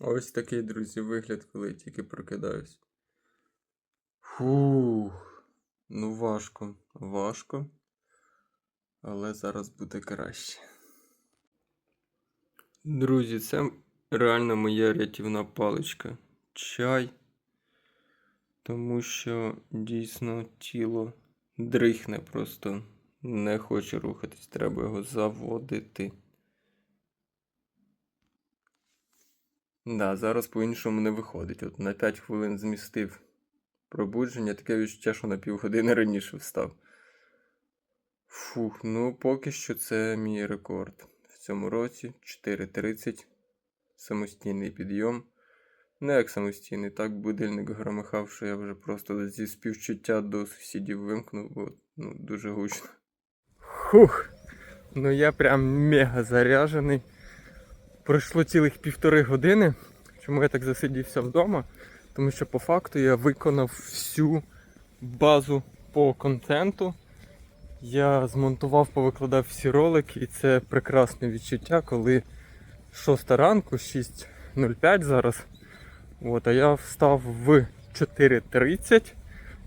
Ось такий, друзі, вигляд, коли я тільки прокидаюсь. Фух. Ну важко, важко. Але зараз буде краще. Друзі, це реально моя рятівна паличка. Чай. Тому що дійсно тіло дрихне просто. Не хоче рухатись, треба його заводити. Да, зараз по-іншому не виходить. От на 5 хвилин змістив пробудження, таке відчуття, що на півгодини раніше встав. Фух, ну поки що це мій рекорд. В цьому році 4.30 самостійний підйом. Не як самостійний, так будильник громихав, що я вже просто зі співчуття до сусідів вимкнув, бо ну, дуже гучно. Хух! Ну я прям мега заряжений. Пройшло цілих півтори години. Чому я так засидівся вдома? Тому що по факту я виконав всю базу по контенту. Я змонтував, повикладав всі ролики, і це прекрасне відчуття, коли 6 ранку, 6.05 зараз. От, а я встав в 4.30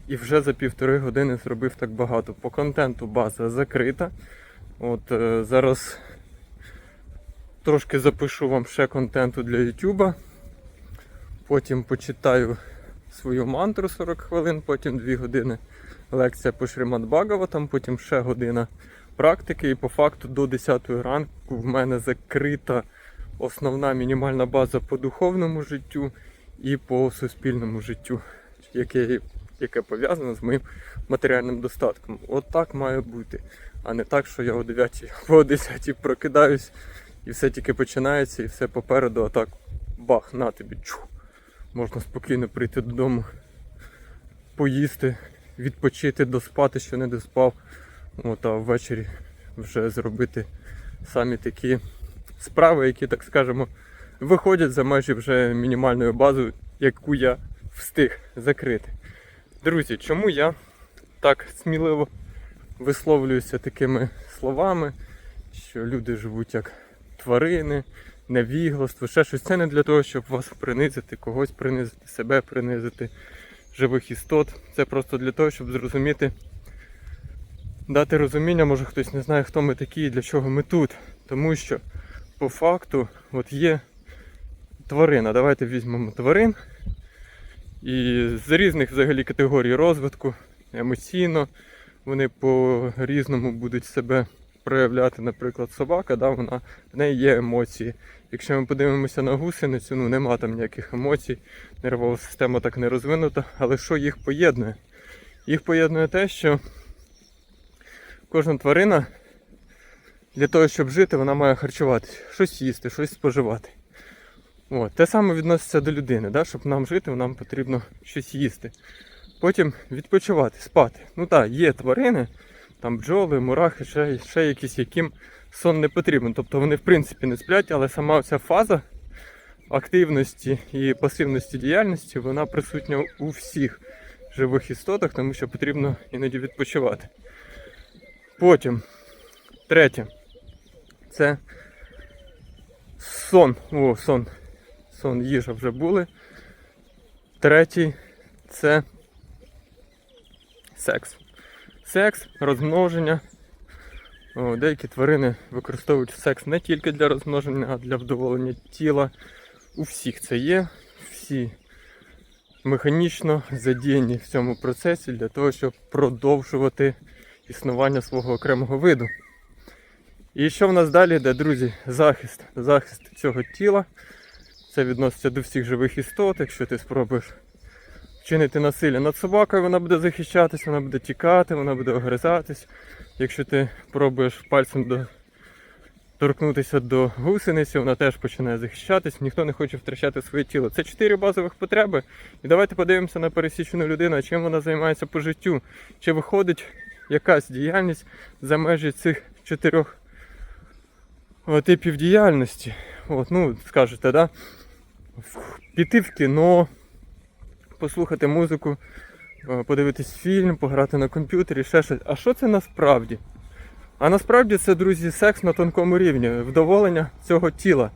і вже за півтори години зробив так багато. По контенту база закрита. От е, зараз трошки запишу вам ще контенту для YouTube. Потім почитаю свою мантру 40 хвилин, потім 2 години лекція по Шримад Багаватам, потім ще година практики. І по факту до 10 ранку в мене закрита основна мінімальна база по духовному життю і по суспільному життю, яке, яке пов'язане з моїм матеріальним достатком. От так має бути, а не так, що я о 9 або о 10 прокидаюсь і все тільки починається, і все попереду, а так бах, на тобі. Чух. Можна спокійно прийти додому, поїсти, відпочити, доспати, що не доспав. От, а ввечері вже зробити самі такі справи, які, так скажемо, виходять за межі вже мінімальною базою, яку я встиг закрити. Друзі, чому я так сміливо висловлююся такими словами, що люди живуть як тварини, невігластво, ще щось. Це не для того, щоб вас принизити, когось принизити, себе принизити, живих істот. Це просто для того, щоб зрозуміти, дати розуміння, може хтось не знає, хто ми такі і для чого ми тут. Тому що по факту от є тварина. Давайте візьмемо тварин. І з різних взагалі категорій розвитку, емоційно, вони по-різному будуть себе проявляти, наприклад, собака, да, вона, в неї є емоції. Якщо ми подивимося на гусеницю, ну нема там ніяких емоцій, нервова система так не розвинута, але що їх поєднує? Їх поєднує те, що кожна тварина для того, щоб жити, вона має харчуватися, щось їсти, щось споживати. От. Те саме відноситься до людини. Да? Щоб нам жити, нам потрібно щось їсти. Потім відпочивати, спати. Ну так, є тварини, там бджоли, мурахи, ще, ще якісь, яким сон не потрібен. Тобто вони в принципі не сплять, але сама ця фаза активності і пасивності діяльності вона присутня у всіх живих істотах, тому що потрібно іноді відпочивати. Потім, третє, це сон. О, сон. Сон, їжа вже були. Третій це секс. Секс, розмноження. О, деякі тварини використовують секс не тільки для розмноження, а для вдоволення тіла. У всіх це є. Всі механічно задіяні в цьому процесі для того, щоб продовжувати існування свого окремого виду. І що в нас далі йде, друзі? Захист. Захист цього тіла. Це відноситься до всіх живих істот. Якщо ти спробуєш вчинити насилля над собакою, вона буде захищатись, вона буде тікати, вона буде огризатись. Якщо ти пробуєш пальцем до... торкнутися до гусениці, вона теж починає захищатись, ніхто не хоче втрачати своє тіло. Це чотири базових потреби. І давайте подивимося на пересічну людину, чим вона займається по життю. Чи виходить якась діяльність за межі цих чотирьох типів діяльності. От, ну, скажете, да? піти в кіно, послухати музику, е, подивитись фільм, пограти на комп'ютері, ще щось. А що це насправді? А насправді це, друзі, секс на тонкому рівні, вдоволення цього тіла.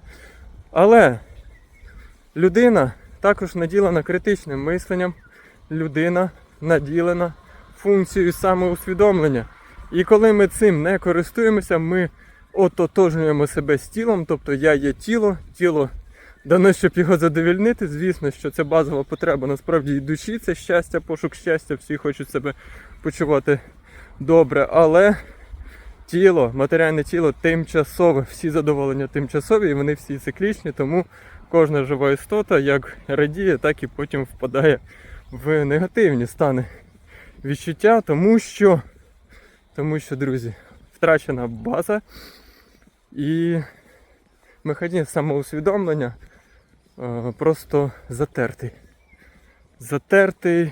Але Людина також наділена критичним мисленням, людина наділена функцією самоусвідомлення. І коли ми цим не користуємося, ми ототожнюємо себе з тілом, тобто я є тіло, тіло дано, щоб його задовільнити. Звісно, що це базова потреба. Насправді і душі, це щастя, пошук щастя, всі хочуть себе почувати добре, але тіло, матеріальне тіло тимчасове, всі задоволення тимчасові, і вони всі циклічні, тому кожна жива істота як радіє, так і потім впадає в негативні стани відчуття, тому що, тому що, друзі, втрачена база і механізм самоусвідомлення просто затертий. Затертий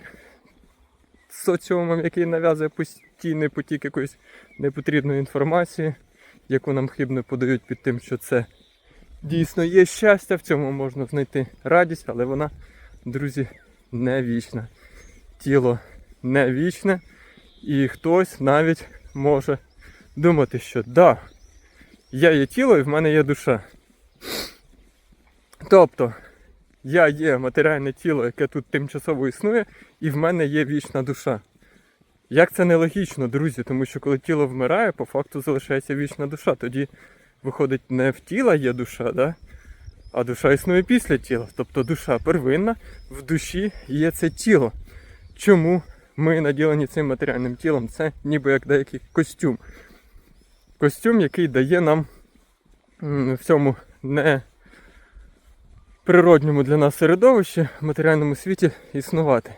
соціумом, який нав'язує постійний потік якоїсь непотрібної інформації, яку нам хибно подають під тим, що це дійсно є щастя, в цьому можна знайти радість, але вона, друзі, не вічна. Тіло не вічне, і хтось навіть може думати, що да, я є тіло і в мене є душа. Тобто, я є матеріальне тіло, яке тут тимчасово існує, і в мене є вічна душа. Як це нелогічно, друзі, тому що коли тіло вмирає, по факту залишається вічна душа. Тоді виходить не в тіла є душа, да? а душа існує після тіла. Тобто душа первинна, в душі є це тіло. Чому ми наділені цим матеріальним тілом? Це ніби як деякий костюм. Костюм, який дає нам в цьому не природньому для нас середовищі в матеріальному світі існувати.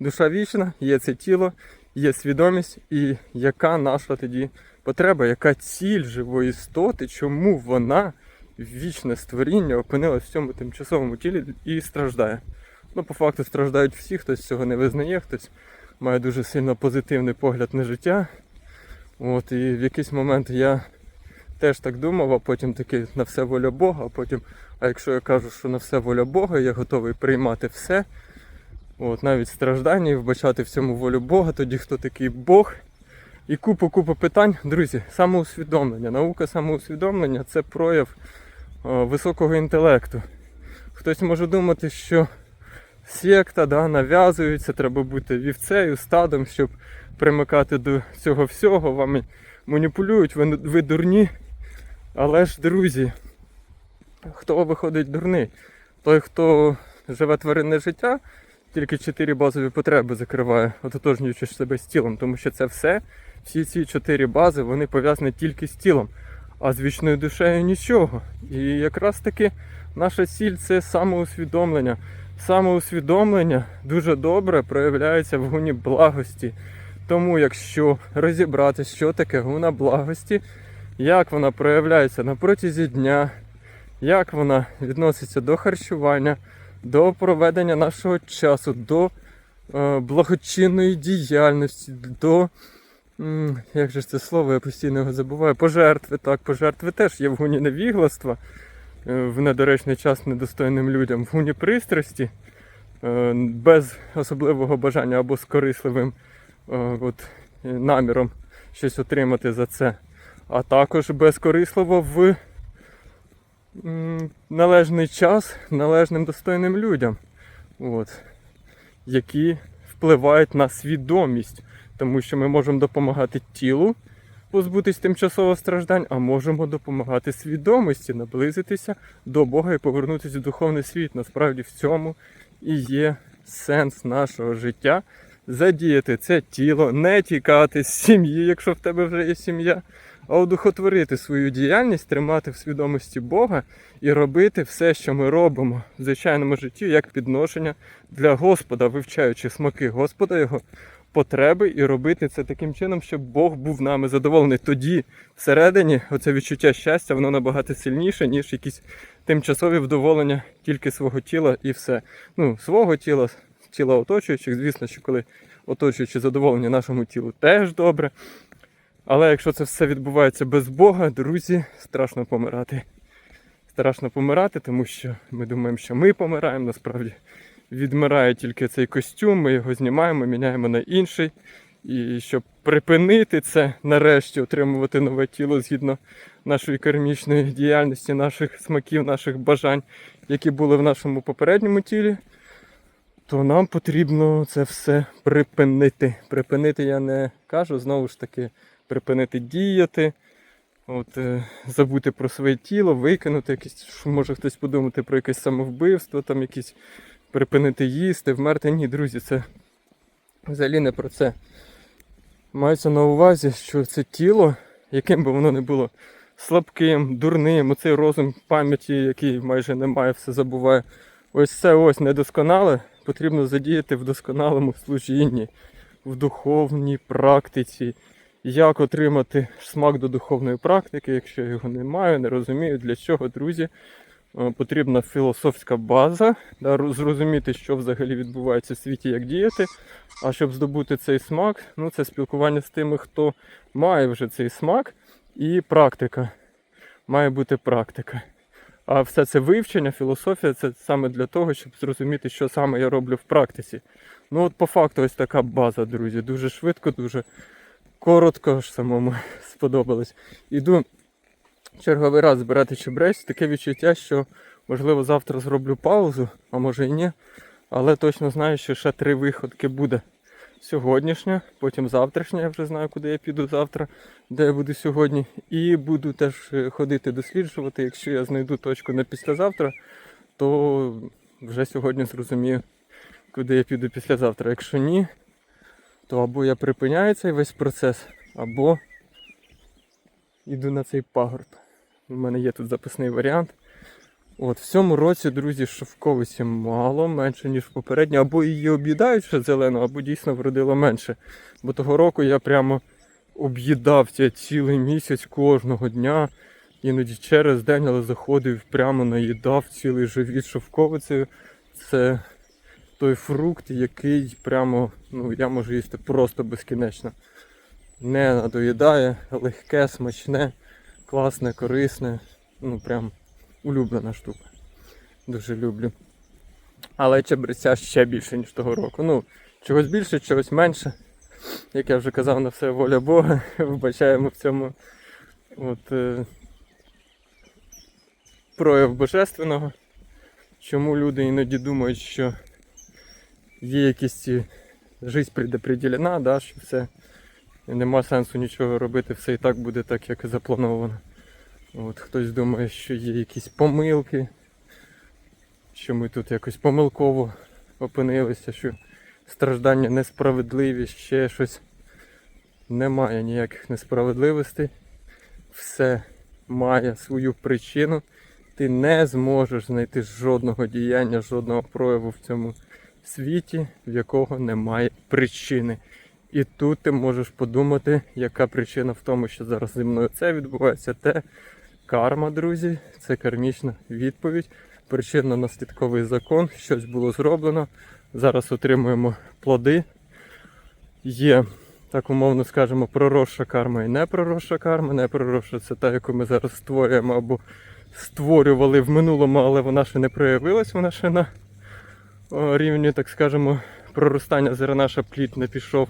Душа вічна, є це тіло, є свідомість, і яка наша тоді потреба, яка ціль живої істоти, чому вона, вічне створіння, опинилась в цьому тимчасовому тілі і страждає. Ну, по факту страждають всі, хтось цього не визнає, хтось має дуже сильно позитивний погляд на життя. От, і в якийсь момент я теж так думав, а потім таки на все воля Бога, а потім, а якщо я кажу, що на все воля Бога, я готовий приймати все, от, навіть страждання і вбачати в цьому волю Бога, тоді хто такий Бог. І купу-купу питань. Друзі, самоусвідомлення. Наука самоусвідомлення це прояв е, високого інтелекту. Хтось може думати, що секта да, нав'язується, треба бути вівцею, стадом, щоб примикати до цього всього. Вами маніпулюють, ви, ви дурні. Але ж, друзі, хто виходить дурний? Той, хто живе тваринне життя, тільки чотири базові потреби закриває, ототожнюючи себе з тілом, тому що це все, всі ці чотири бази, вони пов'язані тільки з тілом, а з вічною душею нічого. І якраз таки наша ціль це самоусвідомлення. Самоусвідомлення дуже добре проявляється в гуні благості. Тому якщо розібрати, що таке гуна благості, як вона проявляється на протязі дня, як вона відноситься до харчування, до проведення нашого часу, до е, благочинної діяльності, до, як же це слово, я постійно його забуваю, пожертви. Так, пожертви теж є в гуні невігластва, е, в недоречний час недостойним людям, в гуні пристрасті, е, без особливого бажання або з корисливим е, от, наміром щось отримати за це, а також безкорисливо в належний час належним достойним людям, от, які впливають на свідомість, тому що ми можемо допомагати тілу позбутись тимчасово страждань, а можемо допомагати свідомості, наблизитися до Бога і повернутися в духовний світ. Насправді в цьому і є сенс нашого життя. Задіяти це тіло, не тікати з сім'ї, якщо в тебе вже є сім'я, а одухотворити свою діяльність, тримати в свідомості Бога і робити все, що ми робимо в звичайному житті, як підношення для Господа, вивчаючи смаки Господа, його потреби, і робити це таким чином, щоб Бог був нами задоволений. Тоді всередині оце відчуття щастя, воно набагато сильніше, ніж якісь тимчасові вдоволення тільки свого тіла і все. Ну, свого тіла, тіла оточуючих, звісно, що коли оточуючи задоволення нашому тілу, теж добре. Але якщо це все відбувається без Бога, друзі, страшно помирати. Страшно помирати, тому що ми думаємо, що ми помираємо. Насправді відмирає тільки цей костюм, ми його знімаємо, міняємо на інший. І щоб припинити це, нарешті отримувати нове тіло згідно нашої кармічної діяльності, наших смаків, наших бажань, які були в нашому попередньому тілі, то нам потрібно це все припинити. Припинити я не кажу, знову ж таки, припинити діяти. От, е, забути про своє тіло, викинути якісь, що може хтось подумати про якесь самовбивство, там якісь припинити їсти, вмерти. Ні, друзі, це взагалі не про це. Мається на увазі, що це тіло, яким би воно не було слабким, дурним, оцей розум пам'яті, який майже немає, все забуває. Ось це ось недосконале потрібно задіяти в досконалому служінні, в духовній практиці. Як отримати смак до духовної практики, якщо я його не маю, не розумію, для чого, друзі. Е, Потрібна філософська база, да, зрозуміти, що взагалі відбувається в світі, як діяти. А щоб здобути цей смак, ну це спілкування з тими, хто має вже цей смак, і практика. Має бути практика. А все це вивчення, філософія це саме для того, щоб зрозуміти, що саме я роблю в практиці. Ну от по факту ось така база, друзі. Дуже швидко, дуже коротко аж самому сподобалось. Іду черговий раз збирати чебрець. Таке відчуття, що можливо завтра зроблю паузу, а може і ні. Але точно знаю, що ще три виходки буде. Сьогоднішня, потім завтрашня, я вже знаю, куди я піду завтра, де я буду сьогодні. І буду теж е, ходити досліджувати. Якщо я знайду точку на післязавтра, то вже сьогодні зрозумію, куди я піду післязавтра. Якщо ні, то або я припиняю цей весь процес, або йду на цей пагорб. У мене є тут записний варіант. От, в цьому році, друзі, шовковиці мало, менше, ніж попередньо. Або її об'їдають ще зелено, або дійсно вродило менше. Бо того року я прямо об'їдав це цілий місяць кожного дня. Іноді через день, але заходив, прямо наїдав цілий живіт шовковицею. Це той фрукт, який прямо ну, я можу їсти просто безкінечно. Не надоїдає, легке, смачне, класне, корисне. Ну прям улюблена штука. Дуже люблю. Але чебреця ще більше, ніж того року. Ну, чогось більше, чогось менше. Як я вже казав, на все воля Бога. Вбачаємо в цьому от, е, прояв божественного. Чому люди іноді думають, що є якісь ці жизнь предопределена, да, що все нема сенсу нічого робити, все і так буде так, як і заплановано. От хтось думає, що є якісь помилки, що ми тут якось помилково опинилися, що страждання несправедливі, ще щось. Немає ніяких несправедливостей. Все має свою причину. Ти не зможеш знайти жодного діяння, жодного прояву в цьому світі, в якого немає причини. І тут ти можеш подумати, яка причина в тому, що зараз зі мною це відбувається, те карма, друзі, це кармічна відповідь, причинно-наслідковий закон, щось було зроблено. Зараз отримуємо плоди. Є, так умовно скажемо, проросша карма і непроросша карма. Непроросша це та, яку ми зараз створюємо або створювали в минулому, але вона ще не проявилась, вона ще на рівні, так скажемо, проростання зерна, щоб плід не пішов,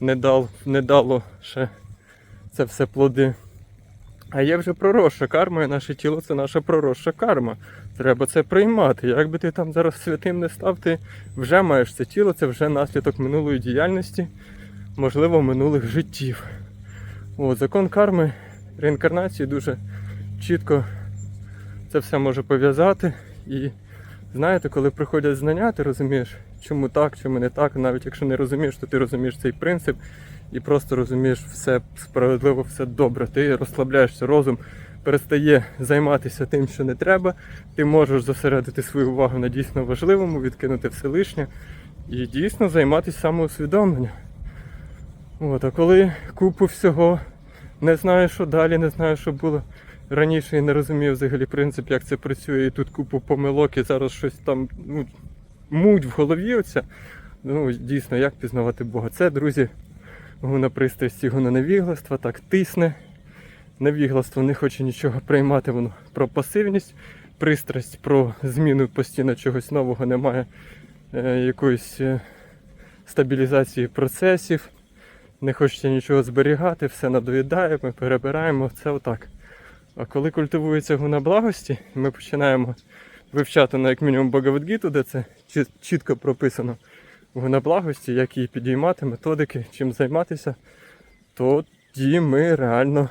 не, дав, не дало ще це все плоди. А є вже проросша карма, і наше тіло це наша проросша карма. Треба це приймати. Як би ти там зараз святим не став, ти вже маєш це тіло, це вже наслідок минулої діяльності, можливо, минулих життів. О, закон карми, реінкарнації дуже чітко це все може пов'язати. І знаєте, коли приходять знання, ти розумієш, чому так, чому не так. Навіть якщо не розумієш, то ти розумієш цей принцип і просто розумієш все справедливо, все добре. Ти розслабляєшся, розум перестає займатися тим, що не треба. Ти можеш зосередити свою увагу на дійсно важливому, відкинути все лишнє і дійсно займатися самоусвідомленням. От, а коли купу всього не знаю, що далі, не знаю, що було раніше і не розумів взагалі принцип, як це працює, і тут купу помилок, і зараз щось там ну, муть в голові оця. Ну, дійсно, як пізнавати Бога? Це, друзі, гуна пристрасті, гуна невігластва, так тисне. Невігластво не хоче нічого приймати, воно про пасивність, пристрасть про зміну постійно чогось нового, немає е, якоїсь е, стабілізації процесів, не хочеться нічого зберігати, все надоїдає, ми перебираємо, це отак. А коли культивується гуна благості, ми починаємо вивчати на як мінімум Багавадгіту, де це чітко прописано гуна благості, як її підіймати, методики, чим займатися, то тоді ми реально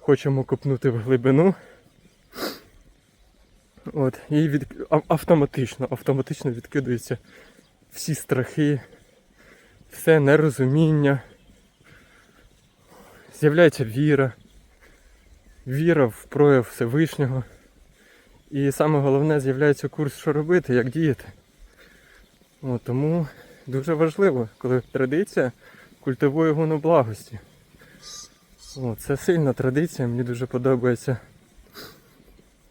хочемо копнути в глибину. От, і від... автоматично, автоматично відкидаються всі страхи, все нерозуміння. З'являється віра, віра в прояв Всевишнього. І саме головне з'являється курс, що робити, як діяти. От, тому дуже важливо, коли традиція культивує гуну благості. О, це сильна традиція, мені дуже подобається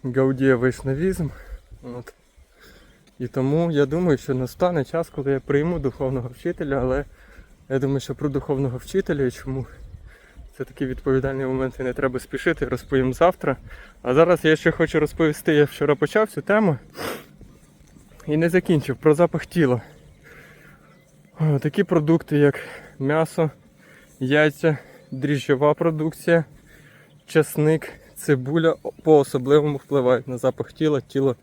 Гаудія вайшнавізм. І тому я думаю, що настане час, коли я прийму духовного вчителя, але я думаю, що про духовного вчителя і чому це такий відповідальний момент і не треба спішити, розповім завтра. А зараз я ще хочу розповісти, я вчора почав цю тему і не закінчив про запах тіла. Такі продукти, як м'ясо, яйця, дріжджова продукція, часник, цибуля по-особливому впливають на запах тіла. Тіло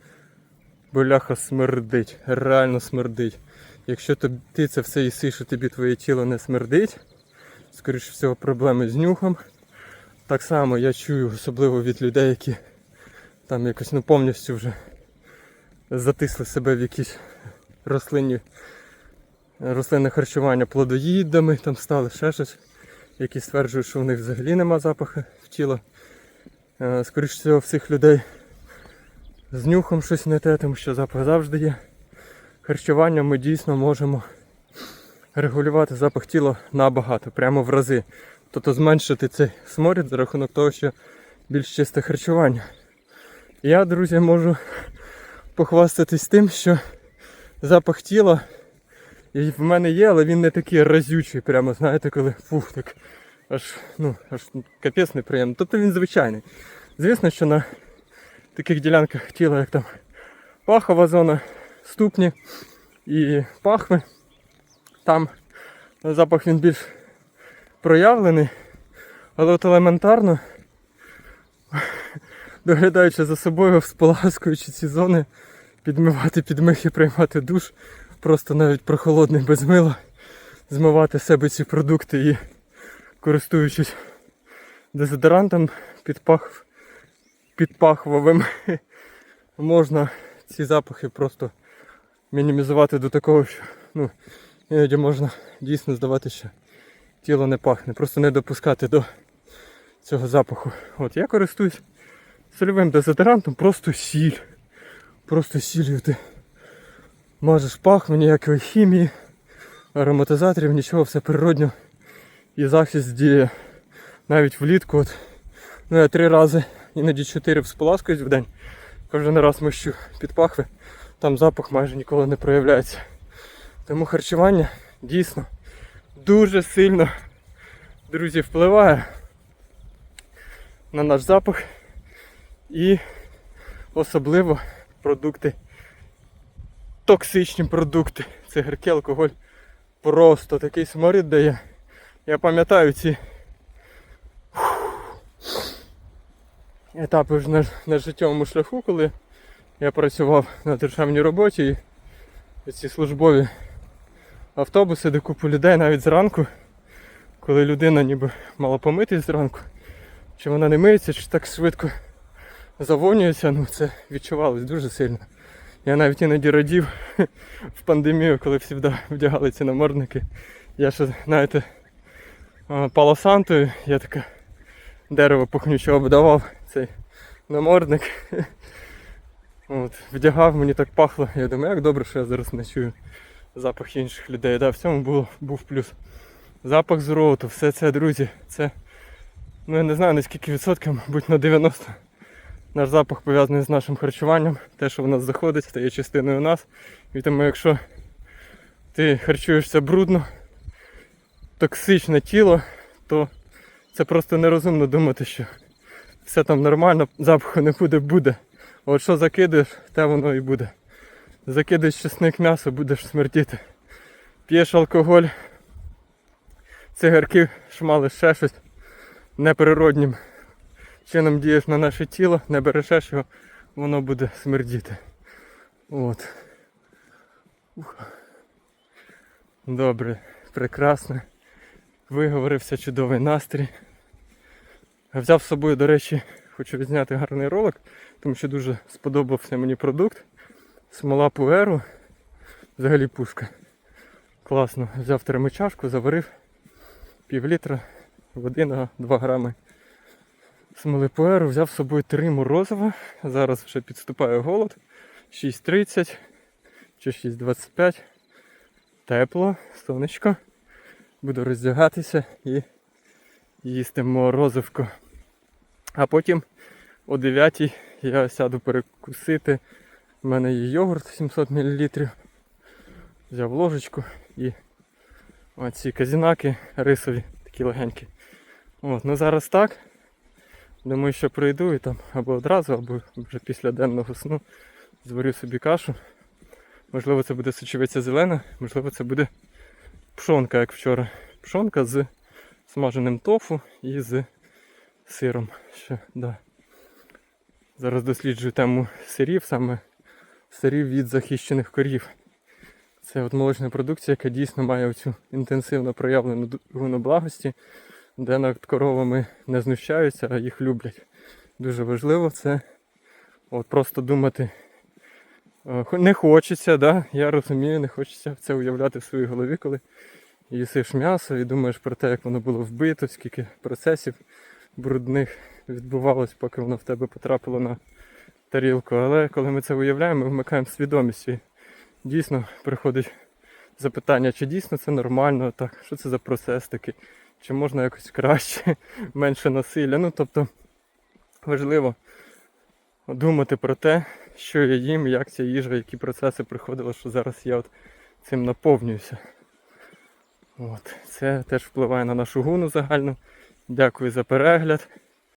бляха смердить, реально смердить. Якщо ти це все їсиш, і тобі твоє тіло не смердить, скоріше всього, проблеми з нюхом. Так само я чую, особливо від людей, які там якось ну, повністю вже затисли себе в якісь рослинні, рослинне харчування плодоїдами, там стали ще щось, які стверджують, що в них взагалі нема запаху в тіло. Е, Скоріше всього, в цих людей з нюхом щось не те, тому що запах завжди є. Харчуванням ми дійсно можемо регулювати запах тіла набагато, прямо в рази. Тобто зменшити цей сморід за рахунок того, що більш чисте харчування. Я, друзі, можу похвастатись тим, що запах тіла в мене є, але він не такий разючий, прямо, знаєте, коли фух, так аж, ну, аж капець неприємно. Тобто він звичайний. Звісно, що на таких ділянках тіла, як там пахова зона, ступні і пахви, там запах він більш проявлений, але от елементарно, доглядаючи за собою, споласкуючи ці зони, підмивати підмихи, приймати душ, просто навіть прохолодний без мила, змивати себе ці продукти і користуючись дезодорантом підпах, підпахвовим, можна ці запахи просто мінімізувати до такого, що ну, іноді можна дійсно здавати, що тіло не пахне, просто не допускати до цього запаху. От я користуюсь сольовим дезодорантом, просто сіль. Просто сіллю ти мажеш пахну, ніякої хімії, ароматизаторів, нічого, все природньо. І захист діє навіть влітку. От, ну, я три рази, іноді чотири всполаскуюсь в день. Кожен раз мищу під пахви, там запах майже ніколи не проявляється. Тому харчування дійсно дуже сильно, друзі, впливає на наш запах і особливо продукти, токсичні продукти, цигарки, алкоголь. Просто такий сморід дає. Я пам'ятаю ці етапи вже на, на життєвому шляху, коли я працював на державній роботі і ці службові автобуси, де купу людей навіть зранку, коли людина ніби мала помитись зранку, чи вона не миється, чи так швидко завонюється, ну це відчувалось дуже сильно. Я навіть іноді радів в пандемію, коли всі вдягали ці намордники. Я ще, знаєте, палосантою, я таке дерево пухнюче обдавав цей намордник. От, вдягав, мені так пахло. Я думаю, як добре, що я зараз не чую запах інших людей. Да, в цьому було, був плюс. Запах з роту, все це, друзі, це, ну я не знаю на скільки відсотків, мабуть на 90. Наш запах пов'язаний з нашим харчуванням. Те, що в нас заходить, стає частиною нас. І тому якщо ти харчуєшся брудно, токсичне тіло, то це просто нерозумно думати, що все там нормально, запаху не буде, буде. От що закидаєш, те воно і буде. Закидаєш чесник м'ясо, будеш смертіти. П'єш алкоголь, цигарки, шмали ще щось неприроднім чином дієш на наше тіло, не бережеш його, воно буде смердіти. От. Ух. Добре, прекрасно. Виговорився чудовий настрій. Взяв з собою, до речі, хочу відзняти гарний ролик, тому що дуже сподобався мені продукт. Смола пуеру. Взагалі пушка. Класно. Взяв термочашку, заварив пів літра води на 2 грами смоли пуеру. Взяв з собою три морозива. Зараз вже підступає голод. 6.30 чи 6.25. Тепло, сонечко. Буду роздягатися і їсти морозивко. А потім о 9 я сяду перекусити. У мене є йогурт 700 мл. Взяв ложечку і оці казінаки рисові, такі легенькі. От, ну зараз так. Думаю, що прийду і там або одразу, або вже після денного сну зварю собі кашу. Можливо, це буде сочевиця зелена, можливо, це буде пшонка, як вчора. Пшонка з смаженим тофу і з сиром. Ще, да. Зараз досліджую тему сирів, саме сирів від захищених корів. Це от молочна продукція, яка дійсно має оцю інтенсивно проявлену гуну благості, де над коровами не знущаються, а їх люблять. Дуже важливо це от просто думати. е, Не хочеться, да? я розумію, не хочеться це уявляти в своїй голові, коли їсиш м'ясо і думаєш про те, як воно було вбито, скільки процесів брудних відбувалось, поки воно в тебе потрапило на тарілку. Але коли ми це уявляємо, ми вмикаємо свідомість і дійсно приходить запитання, чи дійсно це нормально, так, що це за процес такий, чи можна якось краще, менше насилля. Ну тобто важливо думати про те, що я їм, як ця їжа, які процеси приходили, що зараз я от цим наповнююся. От. Це теж впливає на нашу гуну загальну. Дякую за перегляд.